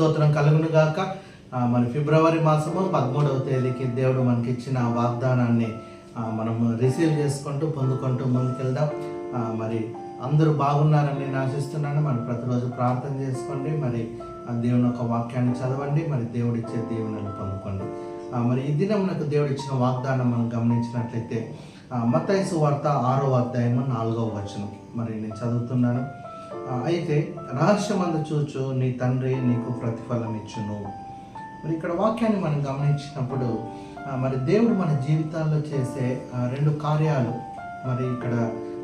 స్తోత్రం కలుగును గాక. మన మరి ఫిబ్రవరి మాసము పదమూడవ తేదీకి దేవుడు మనకి ఇచ్చిన ఆ వాగ్దానాన్ని మనం మనము రిసీవ్ చేసుకుంటూ పొందుకుంటూ ముందుకెళ్దాం. మరి అందరూ బాగున్నారని నేను ఆశిస్తున్నాను. మరి ప్రతిరోజు ప్రార్థన చేసుకోండి. మరి దేవుని యొక్క వాక్యాన్ని చదవండి. మరి దేవుడు ఇచ్చే దీవెనలు పొందుకోండి. మరి ఈ దినం నాకు దేవుడు ఇచ్చిన వాగ్దానం మనం గమనించినట్లయితే మతైసు వార్త ఆరో అధ్యాయము నాలుగవ వచనం. మరి నేను చదువుతున్నాను. అయితే రహస్యమందు చూచు నీ తండ్రి నీకు ప్రతిఫలం ఇచ్చును మరి ఇక్కడ వాక్యాన్ని మనం గమనించినప్పుడు మరి దేవుడు మన జీవితాల్లో చేసే రెండు కార్యాలు మరి ఇక్కడ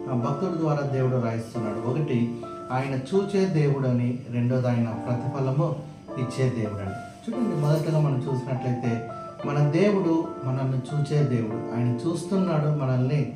భక్తుల భక్తుడి ద్వారా దేవుడు రాయిస్తున్నాడు. ఒకటి ఆయన చూచే దేవుడు అని రెండోది ఆయన ప్రతిఫలము ఇచ్చే దేవుడు అని చూడండి మొదటగా మనం చూసినట్లయితే మన దేవుడు మనల్ని చూచే దేవుడు. ఆయన చూస్తున్నాడు మనల్ని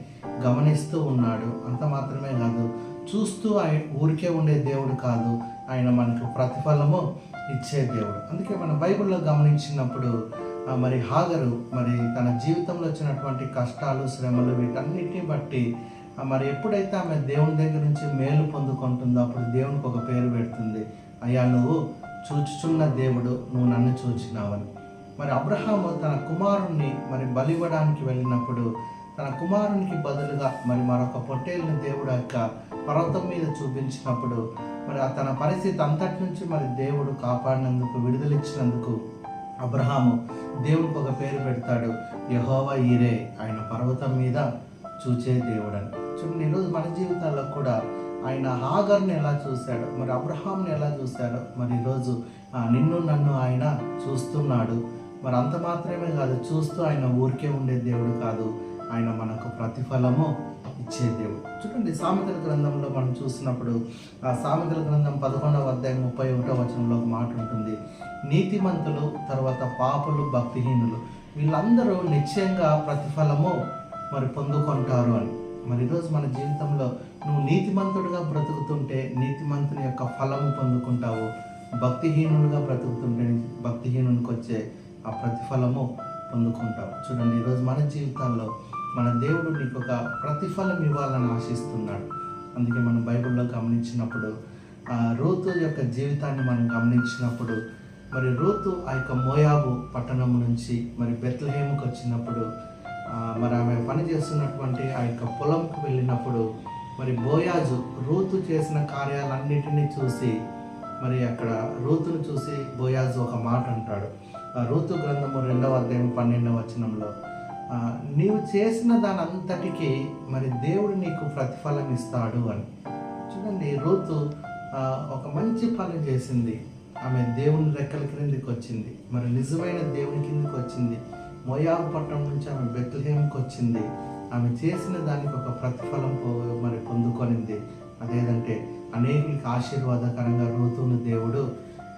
గమనిస్తూ ఉన్నాడు. అంత మాత్రమే కాదు చూస్తూ ఆయన ఊరికే ఉండే దేవుడు కాదు. ఆయన మనకు ప్రతిఫలము ఇచ్చే దేవుడు. అందుకే మనం బైబిల్లో గమనించినప్పుడు మరి హాగరు మరి తన జీవితంలో వచ్చినటువంటి కష్టాలు శ్రమలు వీటన్నిటిని బట్టి మరి ఎప్పుడైతే ఆమె దేవుని దగ్గర నుంచి మేలు పొందుకుంటుందో అప్పుడు దేవునికి ఒక పేరు పెడుతుంది. అయ్యా నువ్వు చూచుచున్న దేవుడు నువ్వు నన్ను చూచినావని. మరి అబ్రహాము తన కుమారుణ్ణి మరి బలివ్వడానికి వెళ్ళినప్పుడు తన కుమారునికి బదులుగా మరి మరొక పొట్టేలిన దేవుడు యొక్క పర్వతం మీద చూపించినప్పుడు మరి తన పరిస్థితి అంతటి నుంచి మరి దేవుడు కాపాడినందుకు విడుదలిచ్చినందుకు అబ్రహాము దేవుడికి ఒక పేరు పెడతాడు యహోవా ఈరే ఆయన పర్వతం మీద చూచే దేవుడు అని చూడండి ఈరోజు మన జీవితాల్లో కూడా ఆయన హాగర్ని ఎలా చూశాడు మరి అబ్రహాంని ఎలా చూశాడు మరి ఈరోజు నిన్ను నన్ను ఆయన చూస్తున్నాడు. మరి అంత మాత్రమే కాదు చూస్తూ ఆయన ఊరికే ఉండే దేవుడు కాదు. ఆయన మనకు ప్రతిఫలము ఇచ్చే దేవుడు చూడండి సామెతల గ్రంథంలో మనం చూసినప్పుడు ఆ సామెతల గ్రంథం పదకొండవ అధ్యాయం ముప్పై ఒకటో వచనంలో ఒక మాట ఉంటుంది. నీతిమంతులు తర్వాత పాపులు భక్తిహీనులు వీళ్ళందరూ నిశ్చయంగా ప్రతిఫలము మరి పొందుకుంటారు అని. మరి ఈరోజు మన జీవితంలో నువ్వు నీతిమంతుడిగా బ్రతుకుతుంటే నీతిమంతుని యొక్క ఫలము పొందుకుంటావు. భక్తిహీనుడిగా బ్రతుకుతుంటే భక్తిహీనునికి వచ్చే ఆ ప్రతిఫలము పొందుకుంటావు. చూడండి ఈరోజు మన జీవితాల్లో మన దేవుడు నీకు ఒక ప్రతిఫలం ఇవ్వాలని ఆశిస్తున్నాడు. అందుకే మనం బైబిల్లో గమనించినప్పుడు ఆ రూతు యొక్క జీవితాన్ని మనం గమనించినప్పుడు మరి రూతు ఆ యొక్క మోయాబు పట్టణం నుంచి మరి బెత్లహేముకి వచ్చినప్పుడు మరి ఆమె పని చేస్తున్నటువంటి ఆ యొక్క పొలంకు వెళ్ళినప్పుడు మరి బోయాజు రూతు చేసిన కార్యాలన్నిటినీ చూసి మరి అక్కడ రూతును చూసి బోయాజు ఒక మాట అంటాడు. ఆ రూతు గ్రంథము రెండవ అధ్యాయం పన్నెండవ వచనంలో నీవు చేసిన దానంతటికీ మరి దేవుడు నీకు ప్రతిఫలం ఇస్తాడు అని. చూడండి రూతు ఒక మంచి పని చేసింది. ఆమె దేవుని రెక్కల క్రిందికి వచ్చింది. మరి నిజమైన దేవుని కిందికి వచ్చింది. మోయాబు పట్టణం నుంచి ఆమె బెత్లహేమ్కి వచ్చింది. ఆమె చేసిన దానికి ఒక ప్రతిఫలం మరి పొందుకొనింది. అదేదంటే అనేకులకి ఆశీర్వాదకరంగా రూతును దేవుడు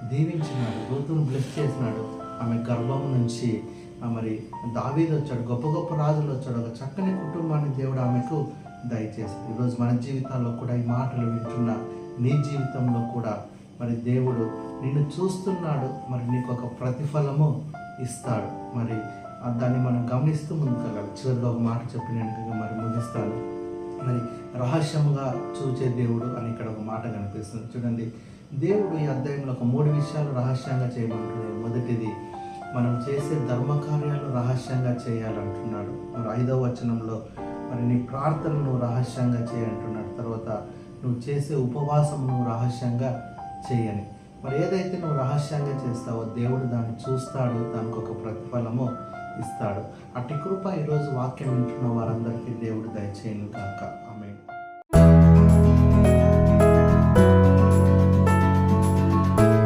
దీవించినాడు. రూతును బ్లెస్ చేసినాడు. ఆమె గర్భం నుంచి మరి దావీదు వచ్చాడు గొప్ప గొప్ప రాజులు వచ్చాడు ఒక చక్కని కుటుంబాన్ని దేవుడు ఆమెకు దయచేసి ఈరోజు మన జీవితాల్లో కూడా ఈ మాటలు వింటున్న నీ జీవితంలో కూడా మరి దేవుడు నిన్ను చూస్తున్నాడు మరి నీకు ఒక ప్రతిఫలము ఇస్తాడు. మరి దాన్ని మనం గమనిస్తూ ముందుకెళ్ళాలి. చివరిగా ఒక మాట చెప్పి నేను మరి ముగిస్తాను. మరి రహస్యముగా చూచే దేవుడు అని ఇక్కడ ఒక మాట కనిపిస్తుంది. చూడండి దేవుడు ఈ అధ్యాయంలో ఒక మూడు విషయాలు రహస్యంగా చేయమంటున్నాడు. మొదటిది మనం చేసే ధర్మకార్యాలు రహస్యంగా చేయాలంటున్నాడు. మరి ఐదవ వచనంలో మరి నీ ప్రార్థన నువ్వు రహస్యంగా చేయంటున్నాడు తర్వాత నువ్వు చేసే ఉపవాసం నువ్వు రహస్యంగా చేయని. మరి ఏదైతే నువ్వు రహస్యంగా చేస్తావో దేవుడు దాన్ని చూస్తాడు దానికి ఒక ప్రతిఫలము ఇస్తాడు. అట్టి కృప ఈరోజు వాక్యం వింటున్న వారందరికీ దేవుడు దయచేయను కాక